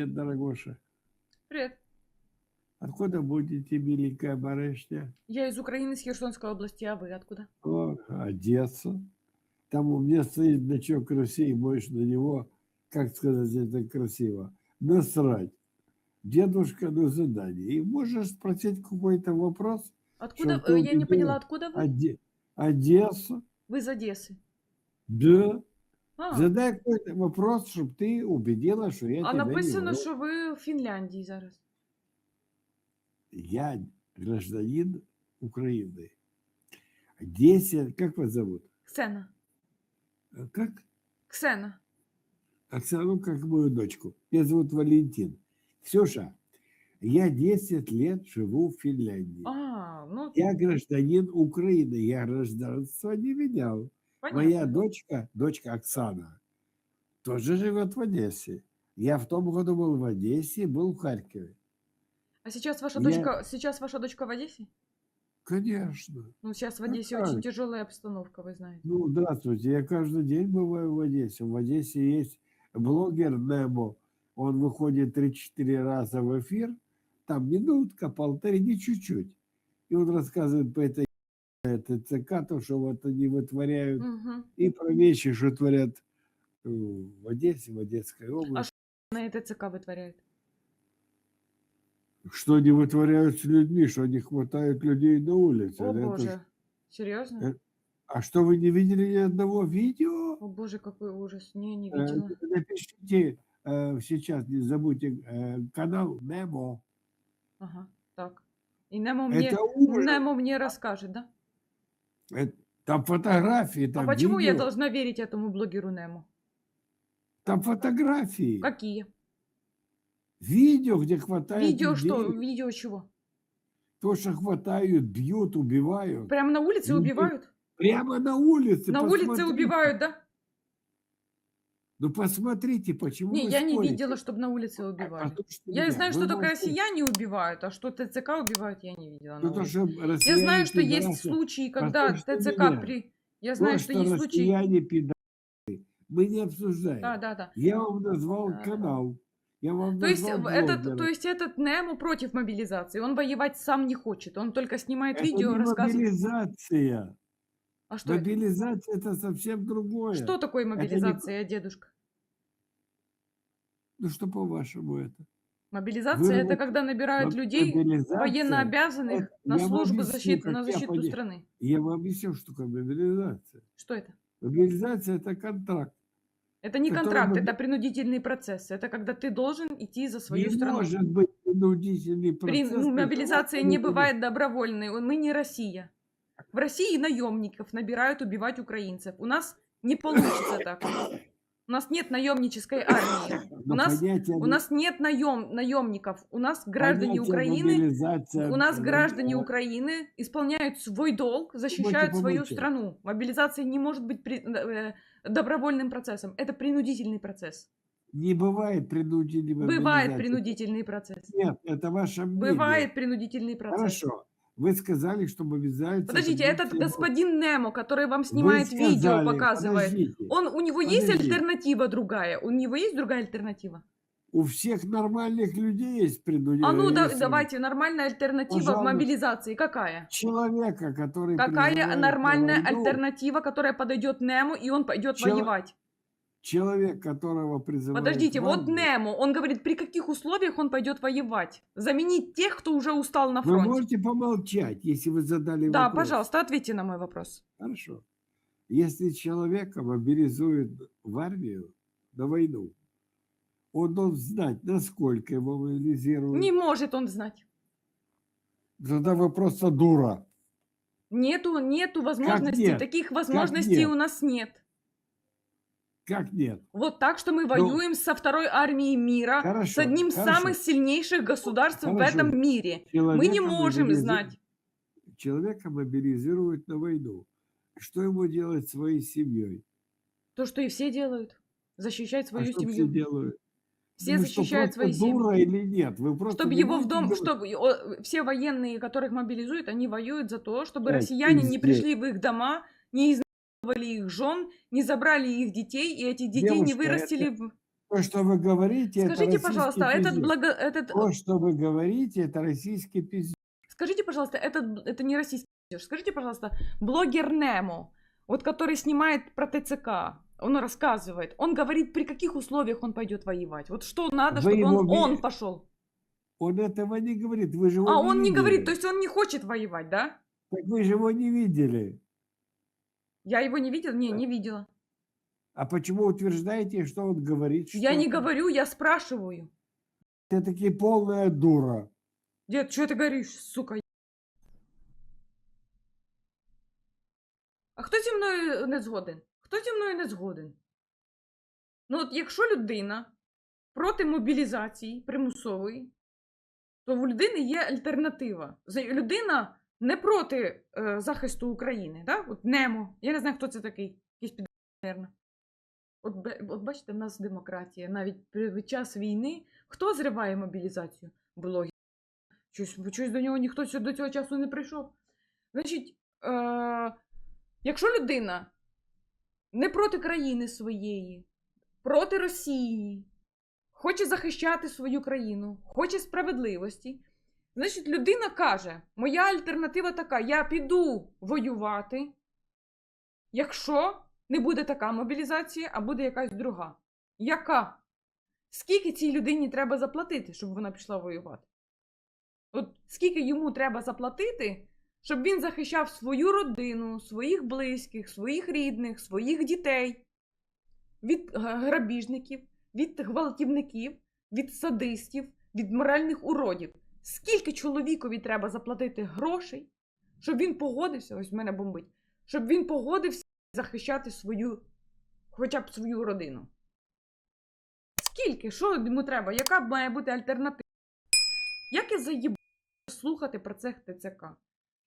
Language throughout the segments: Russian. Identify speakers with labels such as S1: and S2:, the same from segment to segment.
S1: Привет, дорогуша.
S2: Привет.
S1: Откуда будете, миленькая барышня?
S2: Я из Украины, с Херсонской области, а вы откуда?
S1: О, Одесса. Там у меня стоит значок России, можешь на него, как сказать это красиво, насрать. Дедушка на задание. И можешь спросить какой-то вопрос?
S2: Откуда? Я не поняла, откуда вы?
S1: Оде- Одесса?
S2: Вы из Одессы.
S1: Да.
S2: А,
S1: Задай какой-то вопрос, чтобы ты убедила, что я
S2: а
S1: тебя
S2: написано,
S1: не
S2: що ви в Фінляндії зараз.
S1: Я гражданин Украины. 10, как вас зовут?
S2: Ксена.
S1: Э, Как?
S2: Ксена.
S1: Оксана, ну, как мою дочку. Меня зовут Валентин. Ксюша, я 10 лет живу в Финляндии.
S2: А, ну,
S1: Я гражданин Украины, я гражданство не менял.
S2: понятно.
S1: Моя дочка, дочка Оксана, тоже живет в Одессе. Я в том году был в Одессе, был в Харькове.
S2: А сейчас ваша
S1: Я-
S2: дочка, сейчас ваша дочка в Одессе?
S1: Конечно.
S2: Ну, сейчас в Одессе
S1: как?
S2: очень тяжелая обстановка, вы знаете.
S1: Ну, здравствуйте. Я каждый день бываю в Одессе. В Одессе есть блогер Немо. Он выходит 3-4 раза в эфир. Там минутка, полторы, не чуть-чуть. И он рассказывает по этой ТЦК, то, что вот они вытворяют,
S2: Угу.
S1: и про вещи, что творят э, в Одессе, в Одесской области.
S2: На ТЦК вытворяет.
S1: Что они вытворяют с людьми, что они хватают людей на улице.
S2: О
S1: Это ж-
S2: боже. Серьезно?
S1: э, А что, вы не видели ни одного видео?
S2: О боже, какой ужас. Не, не
S1: Э,
S2: видела.
S1: Напишите сейчас, не забудьте, канал Немо.
S2: Ага, так. И Немо мне,
S1: Это.
S2: Немо мне расскажет, да?
S1: Э, Там фотографии, там
S2: а почему я
S1: видео,
S2: должна верить этому блогеру Немо?
S1: Там фотографии.
S2: Какие?
S1: Видео, где хватают
S2: Видео что?
S1: людей.
S2: Видео чего?
S1: То, что хватают, бьют, убивают.
S2: Прямо на улице убивают?
S1: Прямо на улице.
S2: На улице убивают, да?
S1: Ну, посмотрите, почему
S2: Не,
S1: вы
S2: я не
S1: спорите?
S2: видела, чтобы на улице
S1: А
S2: убивали.
S1: то, что
S2: Я
S1: нет,
S2: знаю,
S1: вы
S2: что только
S1: можете-
S2: россияне убивают, а что ТЦК убивают, я не видела.
S1: Ну, то, что
S2: Я знаю, что есть
S1: пидорасы,
S2: случаи, когда
S1: Послушайте
S2: ТЦК
S1: меня.
S2: при... Я знаю,
S1: то,
S2: что есть случаи...
S1: россияне пидорасы. Мы не обсуждаем.
S2: Да, да, да.
S1: Я вам назвал
S2: Да,
S1: канал. Я вам
S2: То есть, этот, то есть этот Немо против мобилизации. Он воевать сам не хочет. Он только снимает
S1: Это
S2: видео,
S1: не
S2: рассказывает.
S1: мобилизация.
S2: А что, это?
S1: Мобилизация это совсем другое.
S2: что такое
S1: не-
S2: мобилизация, дедушка?
S1: Ну что по-вашему это?
S2: Мобилизация это
S1: вот-
S2: когда набирают людей, военнообязанных,
S1: это-
S2: на
S1: я
S2: службу
S1: объясню,
S2: защиты, на
S1: я
S2: защиту
S1: поня-
S2: страны.
S1: Я вам объясню, что такое мобилизация.
S2: Что это?
S1: Мобилизация это контракт.
S2: Это не контракт,
S1: моби-
S2: это принудительный процесс. Это когда ты должен идти за свою
S1: не
S2: страну.
S1: может быть принудительный
S2: При-
S1: процесс.
S2: ну,
S1: при
S2: мобилизация не бывает добровольной. Мы не Россия. В России наемников набирают убивать украинцев. У нас не получится так. У нас нет наемнической армии.
S1: но
S2: У нас,
S1: понятие
S2: у нас нет наем, наемников. У нас граждане
S1: понятие
S2: Украины, у нас
S1: э,
S2: граждане
S1: э,
S2: Украины исполняют свой долг, защищают свою страну. Мобилизация не может быть при- э, добровольным процессом. Это принудительный процесс.
S1: Не бывает принудительной
S2: Бывает
S1: мобилизации.
S2: принудительный процесс.
S1: Нет, это ваше мнение.
S2: Бывает принудительный процесс.
S1: Хорошо. Вы сказали, что мобилизация...
S2: Подождите,
S1: это
S2: этот господин Немо, который вам снимает видео,
S1: сказали,
S2: показывает,
S1: подождите,
S2: он, у него есть
S1: подожди.
S2: альтернатива другая? У него есть другая альтернатива?
S1: У всех нормальных людей есть принудительная...
S2: А ну да, давайте, нормальная альтернатива в
S1: Пожалуйста.
S2: мобилизации какая?
S1: Человека, который...
S2: Какая нормальная
S1: войну,
S2: альтернатива, которая подойдет Нему, и он пойдет
S1: Чело-
S2: воевать?
S1: Человек, которого призывают...
S2: Подождите, вот Нему, он говорит, при каких условиях он пойдет воевать? Заменить тех, кто уже устал на
S1: Вы
S2: фронте.
S1: можете помолчать, если вы задали
S2: Да,
S1: вопрос?
S2: пожалуйста, ответьте на мой вопрос.
S1: Хорошо. Если человека мобилизуют в армию на войну, он должен знать, насколько его мобилизируют.
S2: Не может он знать.
S1: Тогда вы просто дура.
S2: Нету, нету возможностей,
S1: нет?
S2: таких возможностей
S1: нет?
S2: у нас нет.
S1: Как нет?
S2: Вот так, что мы воюем со второй армией мира, с
S1: Ну, Хорошо,
S2: одним из самых сильнейших государств в
S1: Хорошо.
S2: этом мире. Мы
S1: Человека
S2: не можем
S1: мобилизу-
S2: знать.
S1: Человека мобилизируют на войну. Что ему делать с своей семьей?
S2: То, что и все делают. Защищать свою
S1: а что
S2: семью.
S1: все делают?
S2: Все
S1: что,
S2: защищают
S1: просто
S2: свои
S1: дура
S2: семьи.
S1: или нет? Вы просто
S2: Чтобы его в дом,
S1: говорить.
S2: чтобы все военные, которых мобилизуют, они воюют за то, чтобы
S1: Да,
S2: россияне не
S1: пиздец.
S2: пришли в их дома, не изнасиловали их жен, не забрали их детей, и этих детей не
S1: Девушка,
S2: вырастили
S1: это-. То, что вы говорите, это
S2: Скажите,
S1: российский
S2: пожалуйста, а этот
S1: пиздец.
S2: благо... этот...
S1: То, что вы говорите, это российский пиздец.
S2: Скажите, пожалуйста, этот... это не российский пиздеж. Скажите, пожалуйста, блогер Немо, вот который снимает про ТЦК, он рассказывает, он говорит, при каких условиях он пойдет воевать. Вот что надо,
S1: Вы
S2: чтобы он,
S1: его
S2: он пошел.
S1: Он этого не говорит. Вы же его
S2: А
S1: не
S2: он не говорит,
S1: видели.
S2: то есть он не хочет воевать, да?
S1: Так вы же его не видели.
S2: Я его не видела? Не, не видела.
S1: А почему утверждаете, что он говорит?
S2: Я не говорю, я спрашиваю.
S1: Ты таки полная дура.
S2: Дед, что ты говоришь, сука? А хто зі мною не згоден? Хто зі мною не згоден? Ну, от якщо людина проти мобілізації примусової, то в людини є альтернатива. Людина не проти е, захисту України, да? От Немо. Я не знаю, хто це такий. Якийсь під... От, от бачите, в нас демократія. Навіть під час війни хто зриває мобілізацію? Блогер. Щось, щось до нього ніхто до цього часу не прийшов. Значить, е, якщо людина не проти країни своєї, проти Росії, хоче захищати свою країну, хоче справедливості, значить, людина каже: Моя альтернатива така: я піду воювати, якщо не буде така мобілізація, а буде якась друга. Яка? Скільки цій людині треба заплатити, щоб вона пішла воювати? От скільки йому треба заплатити, щоб він захищав свою родину, своїх близьких, своїх рідних, своїх дітей від грабіжників, від гвалтівників, від садистів, від моральних уродів. Скільки чоловікові треба заплатити грошей, щоб він погодився, ось мене бомбить, щоб він погодився захищати свою, хоча б свою родину? Скільки? Що йому треба? Яка має бути альтернатива? Як я заїб слухати про цих ТЦК?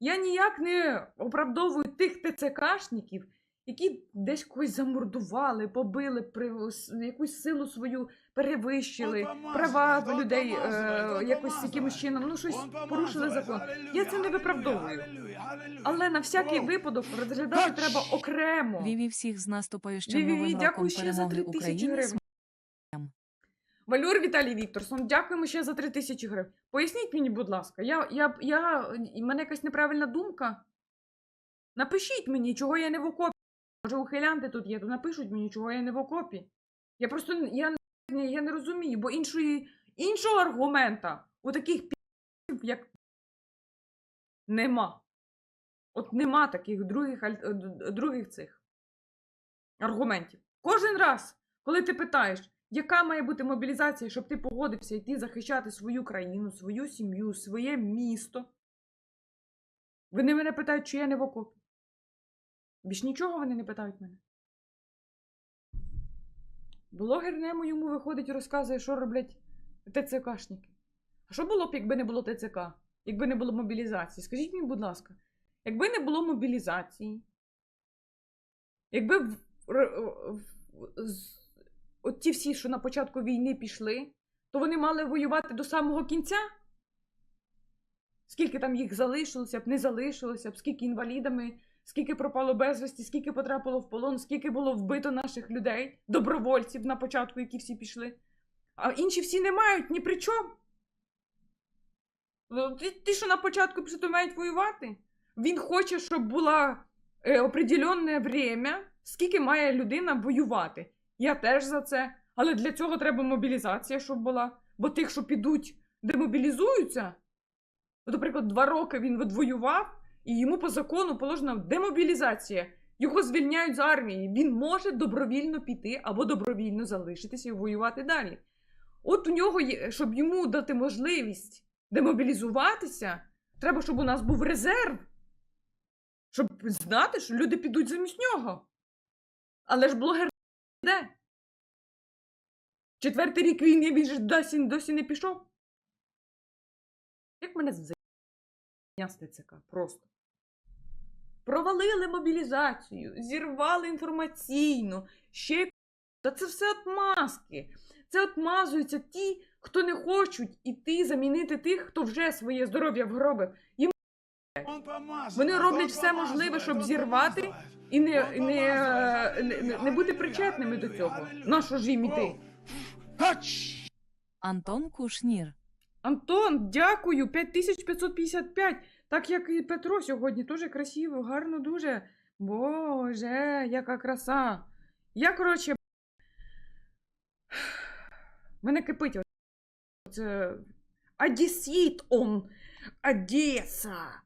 S2: Я ніяк не оправдовую тих ТЦКшників, які десь когось замордували, побили, при, якусь силу свою перевищили, права людей е, якось якимось чином, ну щось порушили закон. Я це не виправдовую. Але на всякий випадок розглядати треба окремо.
S3: Віві всіх з наступаючим новим
S2: дякую
S3: роком
S2: ще за
S3: перемоги
S2: 3 тисячі
S3: України.
S2: гривень. Валюр Віталій Вікторсон, дякуємо ще за 3 тисячі гривень. Поясніть мені, будь ласка, я, я, я, в мене якась неправильна думка. Напишіть мені, чого я не в окопі. Може, ухилянти тут є, то напишуть мені, чого я не в окопі. Я просто я, не- я не розумію, бо іншої, іншого аргумента у таких пі***ів, як нема. От нема таких других, других цих аргументів. Кожен раз, коли ти питаєш, яка має бути мобілізація, щоб ти погодився йти захищати свою країну, свою сім'ю, своє місто. Вони мене питають, чи я не в окопі. Більш нічого вони не питають мене. Блогер Немо йому виходить і розказує, що роблять ТЦКшники. А що було б, якби не було ТЦК? Якби не було мобілізації? Скажіть мені, будь ласка, якби не було мобілізації, якби в, в- з- от ті всі, що на початку війни пішли, то вони мали воювати до самого кінця? Скільки там їх залишилося б, не залишилося б, скільки інвалідами, скільки пропало безвісті, скільки потрапило в полон, скільки було вбито наших людей, добровольців на початку, які всі пішли. А інші всі не мають ні при чому. Ну, Ті, ті, що на початку пішли, мають воювати. Він хоче, щоб було е, определенне время, скільки має людина воювати. Я теж за це. Але для цього треба мобілізація, щоб була. Бо тих, що підуть, демобілізуються, ну, наприклад, два роки він відвоював, і йому по закону положена демобілізація. Його звільняють з армії. Він може добровільно піти або добровільно залишитися і воювати далі. От у нього є, щоб йому дати можливість демобілізуватися, треба, щоб у нас був резерв, щоб знати, що люди підуть замість нього. Але ж блогер де? Четвертий рік війни він же досі, досі не пішов. Як мене з ТЦК просто. Провалили мобілізацію, зірвали інформаційну, ще й- Та це все отмазки. Це отмазуються ті, хто не хочуть іти замінити тих, хто вже своє здоров'я вгробив. Їм
S4: Вони роблять все можливе, щоб зірвати
S2: і не, не, не, не, не бути причетними до цього. Нащо ж їм іти?
S3: Антон Кушнір.
S2: Антон, дякую! 5555. Так як і Петро сьогодні, дуже красиво, гарно дуже. Боже, яка краса. Я, коротше. Мене кипить. Одесіт он. Одеса.